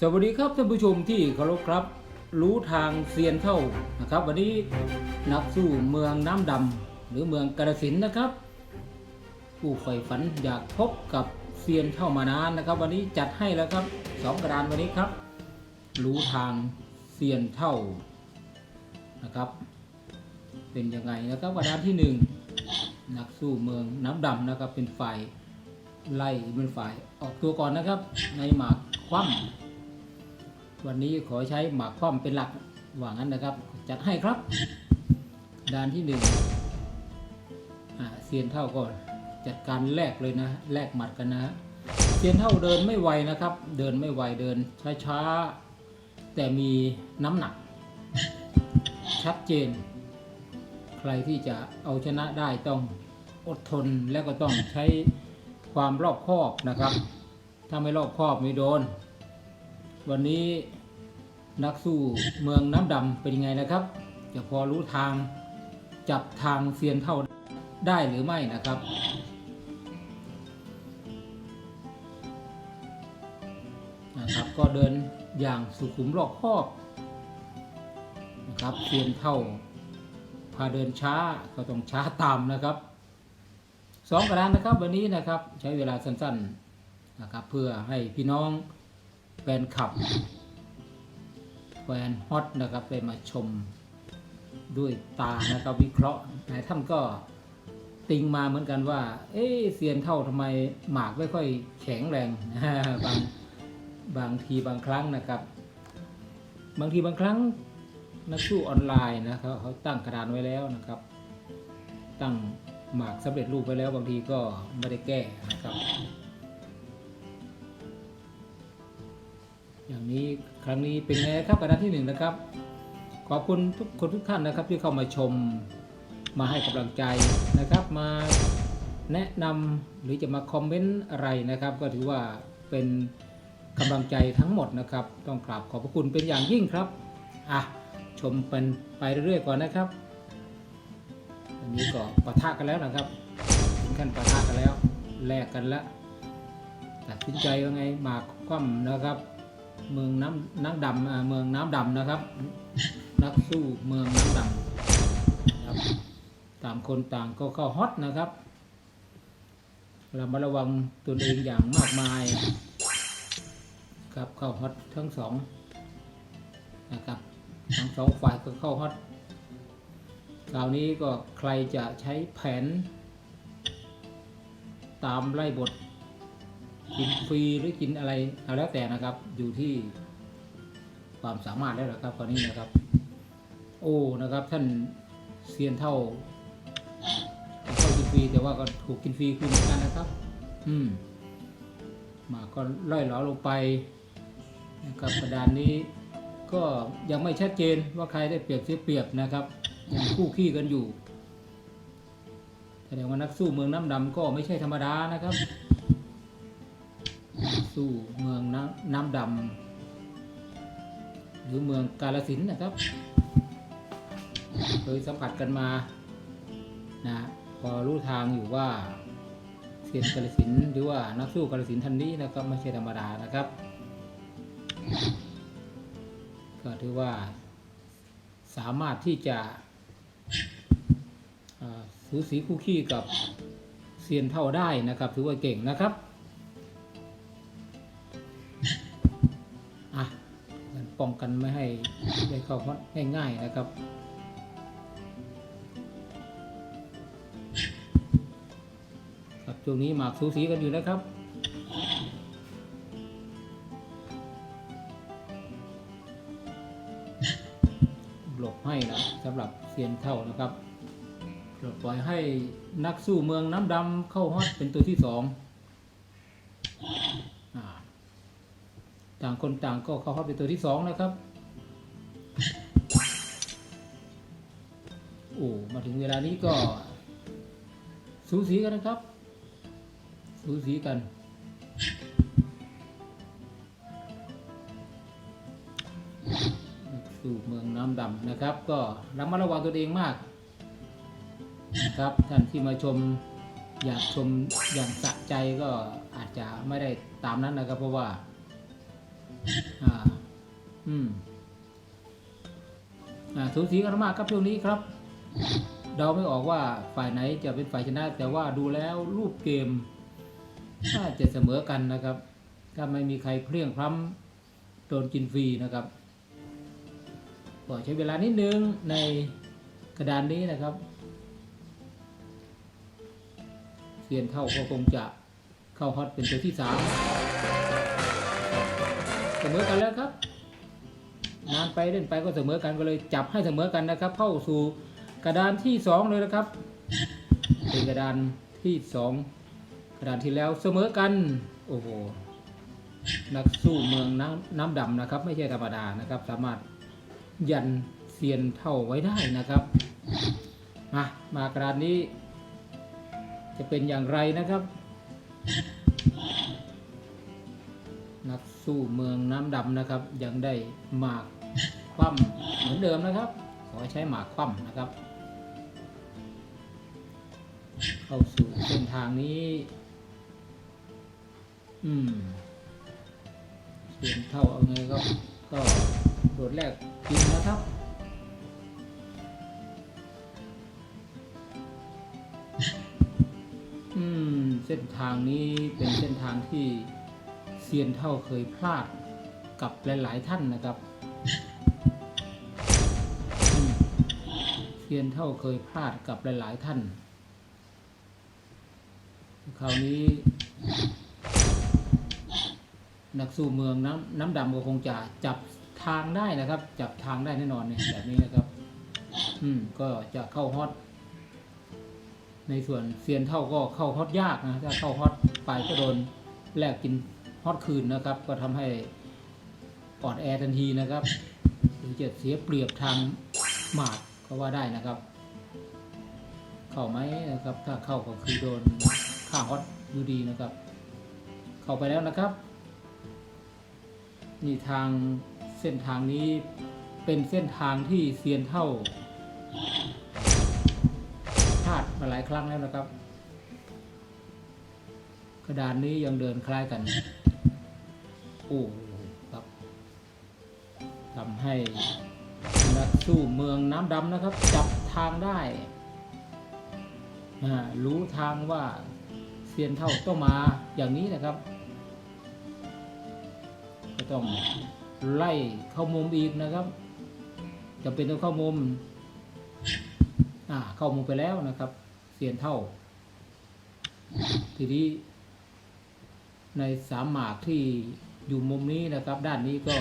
สวัสดีครับท่านผู้ชมที่เคารพครับ รู้ทางเซียนเท่านะครับ วันนี้นักสู้เมืองน้ำดำหรือเมืองกาฬสินนะครับ ผู้ใฝ่ฝันอยากพบกับเซียนเท่ามานานนะครับ วันนี้จัดให้แล้วครับสองกระดานวันนี้ครับ รู้ทางเซียนเท่านะครับ เป็นยังไงนะครับกระดานที่หนึ่งนักสู้เมืองน้ำดำนะครับเป็นฝ่ายไล่เป็นฝ่ายออกตัวก่อนนะครับ ในหมากคว่ำ วันนี้ขอใช้หมากคว่ำเป็นหลักว่างั้นนะครับ จัดให้ครับ ด้านที่หนึ่งเซียนเท่าก่อนจัดการแลกเลยนะแลกหมัดกันนะฮะเซียนเท่าเดินไม่ไวนะครับ เดินไม่ไวเดินช้าๆแต่มีน้ำหนัก ชัดเจน ใครที่จะเอาชนะได้ต้องอดทนและก็ต้องใช้ความรอบคอบนะครับ ถ้าไม่รอบคอบไม่โดน วันนี้ นักสู้เมืองน้ำดำเป็นยังไงนะครับ จะพอรู้ทางจับทางเซียนเท่าได้หรือไม่นะครับ นะครับก็เดินอย่างสุขุมรอบคอบนะครับเซียนเท่าพาเดินช้าก็ต้องช้าตามนะครับสองกระดานนะครับวันนี้นะครับใช้เวลาสั้นๆนะครับเพื่อให้พี่น้องแฟนคลับ แฟนฮอตนะครับได้มาชมด้วยตานะครับวิเคราะห์หลายท่านก็ติงมาเหมือนกันว่า เอ๊เซียนเท่าทำไมหมากไม่ค่อยแข็งแรงบางบางทีบางครั้งนะครับ บางทีบางครั้งนักสู้ออนไลน์นะครับเขาตั้งกระดานไว้แล้วนะครับ ตั้งหมากสำเร็จรูปไว้แล้วบางทีก็ไม่ได้แก้นะครับ อย่างนี้ครั้งนี้เป็นไงครับกระดานที่หนึ่งนะครับ ขอบคุณทุกคนทุกท่านนะครับที่เข้ามาชมมาให้กำลังใจนะครับ มาแนะนำหรือจะมาคอมเมนต์อะไรนะครับ ก็ถือว่าเป็นกำลังใจทั้งหมดนะครับ ต้องกราบขอบพระคุณเป็นอย่างยิ่งครับอะชมเป็นไปเรื่อยๆก่อนนะครับอันนี้ก็ปะทะกันแล้วนะครับถึงขั้นปะทะกันแล้วแลกกันแล้วตัดสินใจว่าไงหมากคว่ำนะครับ เมืองน้ำน้ำดำอ่าเมืองน้ำดำนะครับ นักสู้เมืองน้ำดำนะครับต่างคนต่างก็เข้าฮอตนะครับเรามาระวังตนเองอย่างมากมายครับเข้าฮอตทั้งสองนะครับทั้งสองฝ่ายก็เข้าฮอตคราวนี้ก็ใครจะใช้แผน ตามไล่บท กินฟรีหรือกินอะไรเอาแล้วแต่นะครับ อยู่ที่ความสามารถแล้วนะครับคราวนี้นะครับ โอ้นะครับ ท่านเซียนเท่าเข้ากินฟรีแต่ว่าก็ถูกกินฟรีคืนเหมือนกันนะครับ อืมมาก็ล่อยหลอลงไปนะครับกระดานนี้ ก็ยังไม่ชัดเจนว่าใครได้เปรียบเสียเปรียบนะครับยังคู่ขี้กันอยู่แสดงว่านักสู้เมืองน้ำดำก็ไม่ใช่ธรรมดานะครับ สู้เมืองน้ำน้ำดำหรือเมืองกาลสินนะครับ เคยสัมผัสกันมานะพอรู้ทางอยู่ว่าเซียนกาลสินหรือว่านักสู้กาลสินท่านนี้นะครับไม่ใช่ธรรมดานะครับ ก็ถือว่าสามารถที่จะสูสีคู่ขี้กับเซียนเท่าได้นะครับ ถือว่าเก่งนะครับ ป้องกันไม่ให้ได้เข้าฮอตง่าย ๆนะครับ ครับช่วงนี้หมากสูสีกันอยู่นะครับหลบให้นะสำหรับเซียนเท่านะครับปล่อยให้นักสู้เมืองน้ำดำเข้าฮอตเป็นตัวที่สอง ต่างคนต่างก็เข้าฮอตเป็นตัวที่สองนะครับ โอ้มาถึงเวลานี้ก็ สูสีกันนะครับ สูสีกัน สู่เมืองน้ำดำนะครับ ก็ระมัดระวังตัวเองมากนะครับท่านที่มาชมอยากชมอย่างสะใจก็อาจจะไม่ได้ตามนั้นนะครับ เพราะว่า อ่า อืม อ่า สูสีกันมากครับช่วงนี้ครับ เดาไม่ออกว่าฝ่ายไหนจะเป็นฝ่ายชนะ แต่ว่าดูแล้วรูปเกมน่าจะเสมอกันนะครับ ถ้าไม่มีใครเพลียงพล้ำโดนกินฟรีนะครับก็ใช้เวลานิดนึงในกระดานนี้นะครับเซียนเท่าก็คงจะเข้าฮอตเป็นตัวที่สาม สมอกันแล้วครับนานไปเล่นไปก็เสมอกันก็เลยจับให้เสมอกันนะครับ เข้าสู่กระดานที่สองเลยนะครับ เป็นกระดานที่สองกระดานที่แล้วเสมอกัน โอ้โหนักสู้เมืองน้ำน้ำดำนะครับ ไม่ใช่ธรรมดานะครับ สามารถยันเซียนเท่าไว้ได้นะครับ มามากระดานนี้ จะเป็นอย่างไรนะครับ นักสู้เมืองน้ำดำนะครับ ยังได้หมากคว่ำเหมือนเดิมนะครับ ขอใช้หมากคว่ำนะครับ เข้าสู่เส้นทางนี้ อืมเสียนเท่าเอาไงก็ก็โดดแรกกินนะครับอืมเส้นทางนี้เป็นเส้นทางที่ เซียนเท่าเคยพลาดกับหลาย ๆ ท่านนะครับเซียนเท่าเคยพลาดกับหลาย ๆ ท่าน คราวนี้ นักสู้เมืองน้ำน้ำดำก็คงจะจับทางได้นะครับ จับทางได้แน่นอนเนี่ยแบบนี้นะครับ อืม ก็จะเข้าฮอตในส่วนเซียนเท่าก็เข้าฮอตยากนะถ้าเข้าฮอตไปก็โดนแลกกิน ฮอตคืนนะครับ ก็ทำให้อ่อนแอทันทีนะครับหรือจะเสียเปรียบทางหมากก็ว่าได้นะครับ เข้าไหมนะครับ ถ้าเข้าก็คือโดนฆ่าฮอตอยู่ดีนะครับ เข้าไปแล้วนะครับ นี่ทางเส้นทางนี้เป็นเส้นทางที่เซียนเท่าพลาดมาหลายครั้งแล้วนะครับกระดานนี้ยังเดินคล้ายกัน โอ้ครับทำให้นักสู้เมืองน้ำดำนะครับ จับทางได้ รู้ทางว่าเซียนเท่าต้องมาอย่างนี้นะครับ ก็ต้องไล่เข้ามุมอีกนะครับจะเป็นต้องเข้ามุมอ่าเข้ามุมไปแล้วนะครับ เสียนเท่า ทีนี้ ในสามหมากที่ อยู่มุมนี้นะครับ ด้านนี้ก็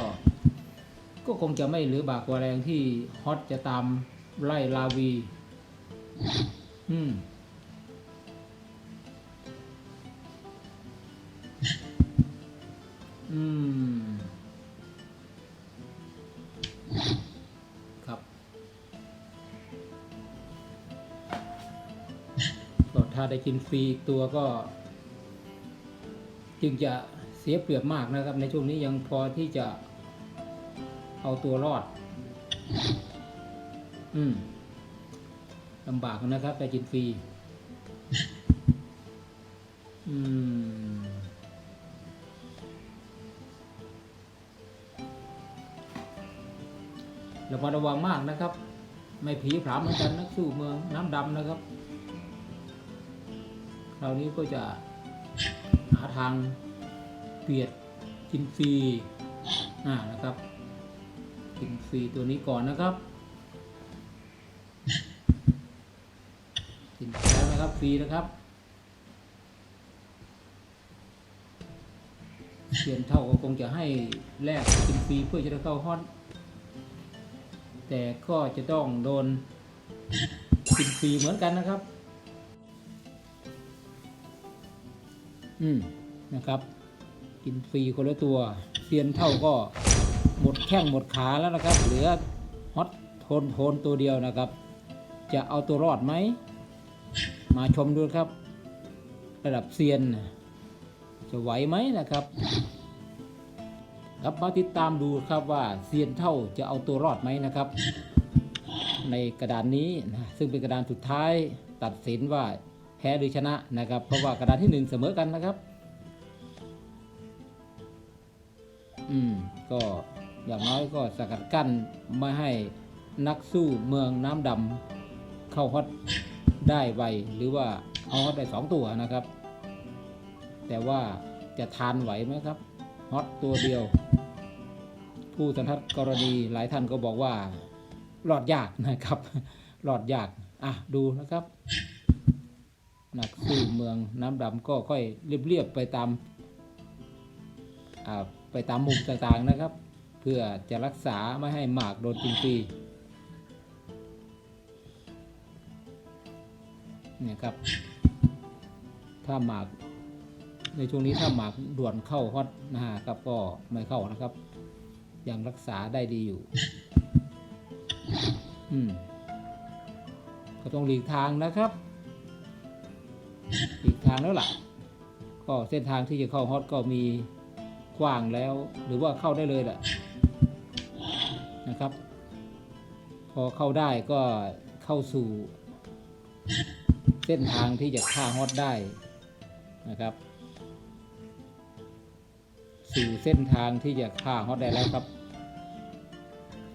ก็คงจะไม่เหลือบากกว่าแรงที่ฮอตจะตามไล่ลาวี อืมอืม ครับก็ถ้าได้กินฟรีตัวก็ จึงจะ เสียเปรียบมากนะครับ ในช่วงนี้ยังพอที่จะเอาตัวรอด อืมลำบากนะครับแต่กินฟรีอืมระมัดระวังมากนะครับ ไม่ผีผามเหมือนกันนักสู้เมืองน้ำดำนะครับคราวนี้ก็จะหาทาง เปียดกินฟรีอ่านะครับกินฟรีตัวนี้ก่อนนะครับกินแล้วนะครับฟรีนะครับเสียนเท่าก็คงจะให้แลกกินฟรีเพื่อจะได้เข้าฮอตแต่ก็จะต้องโดนกินฟรีเหมือนกันนะครับ อืมนะครับ กินฟรีคนละตัวเซียนเท่าก็หมดแข้งหมดขาแล้วนะครับ เหลือฮอตโทนโทนตัวเดียวนะครับ จะเอาตัวรอดไหม มาชมดูครับ ระดับเซียน จะไหวไหมนะครับ ครับมาติดตามดูครับว่าเซียนเท่าจะเอาตัวรอดไหมนะครับ ในกระดานนี้นะซึ่งเป็นกระดานสุดท้ายตัดสินว่าแพ้หรือชนะนะครับ เพราะว่ากระดานที่หนึ่งเสมอกันนะครับ อืมก็อย่างน้อยก็สกัดกั้นไม่ให้นักสู้เมืองน้ำดำเข้าฮอตได้ไวหรือว่าเอาฮอตได้สองตัวนะครับ แต่ว่าจะทานไหวไหมครับฮอตตัวเดียว ผู้สันทัดกรณีหลายท่านก็บอกว่ารอดยากนะครับรอดยากอะดูนะครับนักสู้เมืองน้ำดำก็ค่อยเรียบๆไปตามอ่า ไปตามมุมต่างๆนะครับ เพื่อจะรักษาไม่ให้หมากโดนกินฟรีเนี่ยครับ ถ้าหมากในช่วงนี้ถ้าหมากด่วนเข้าฮอตนะฮะครับก็ไม่เข้านะครับ ยังรักษาได้ดีอยู่ อืมก็ต้องหลีกทางนะครับหลีกทางแล้วล่ะ ก็เส้นทางที่จะเข้าฮอตก็มี กว้างแล้วหรือว่าเข้าได้เลยแหละนะครับ พอเข้าได้ก็เข้าสู่ เส้นทางที่จะฆ่าฮอตได้นะครับ สู่เส้นทางที่จะฆ่าฮอตได้แล้วครับ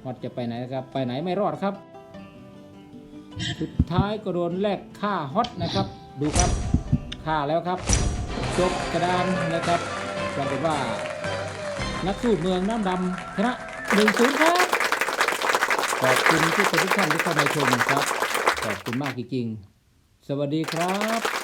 ฮอตจะไปไหนนะครับ ไปไหนไม่รอดครับ สุดท้ายก็โดนแลกฆ่าฮอตนะครับ ดูครับฆ่าแล้วครับจบกระดานนะครับปรากฏว่า นักสู้เมืองน้ำดำชนะหนึ่งศูนย์ครับ ขอบคุณทุกคนทุกท่านที่เข้ามาชมครับ ขอบคุณมากจริงๆ สวัสดีครับ